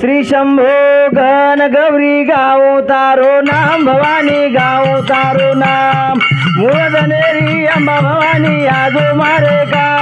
श्री शंभो गण गौरी गाओ तारो नाम भवानी गाओ तारो नाम। मूळ धनेरी अंबा भवानी आजो मारे का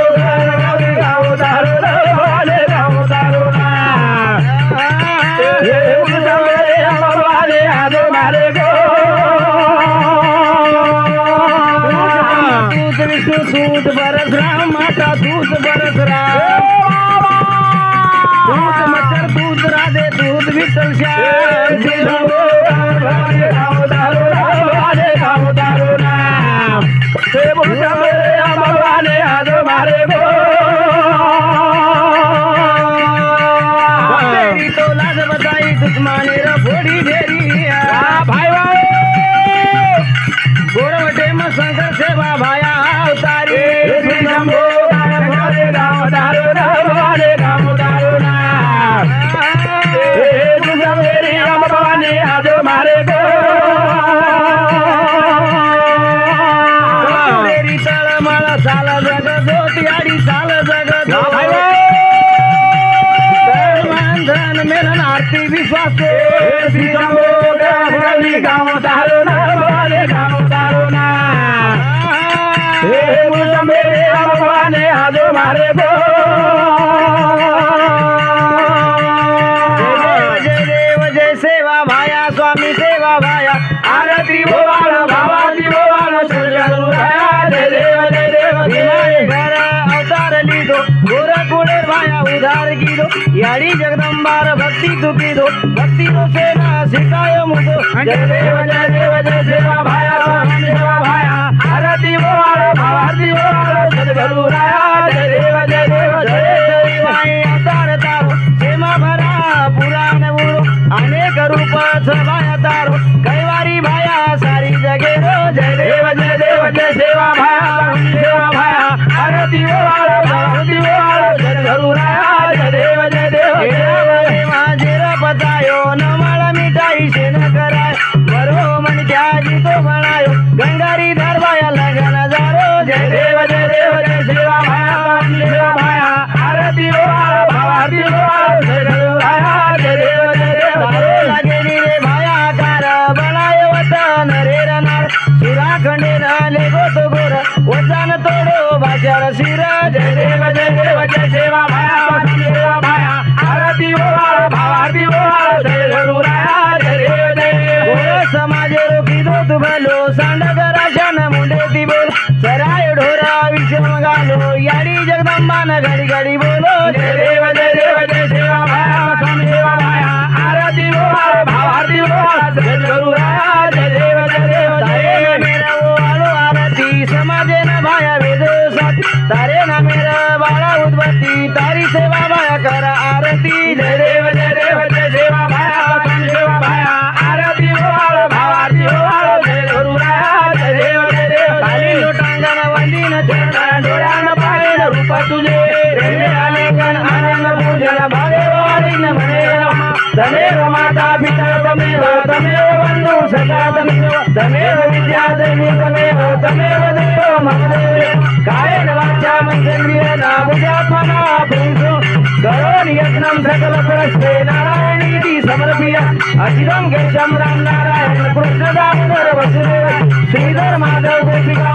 राम माता दूध बरस राम दूध मच्छर दूध राधे दूध विठल श्याम. चाल जग जोत यारी चाल जग मानधन मिलन आरती विश्वास गावात యాడి జగదంబార భక్తి దుఃఖిదు భక్తి సేన శికాయముదు జయ దేవ జయ దేవ జయ దేవ భాయ స్వామి దేవ భాయ హరతి ఓ హర భవార్తి ఓ హర సద్గురు రాయ todo malo, anda तुझे रेल्वे आले पण आनंद पूजन भावे वारीन म्हणे तमेव माता पिता तमेव तमेव बंधू सखा तमेव. तमेव विद्यादेवी तमेव तमेव देव महादेव. कायेन वाचा मंत्रेंद्रियेण बुजात्मना पुंसो करोन यत्नं सकल परस्ते नारायणीति समर्पिय. अचिरं गेशं राम नारायण कृष्ण दामोदर वसुदेव. श्रीधर माधव गोपिका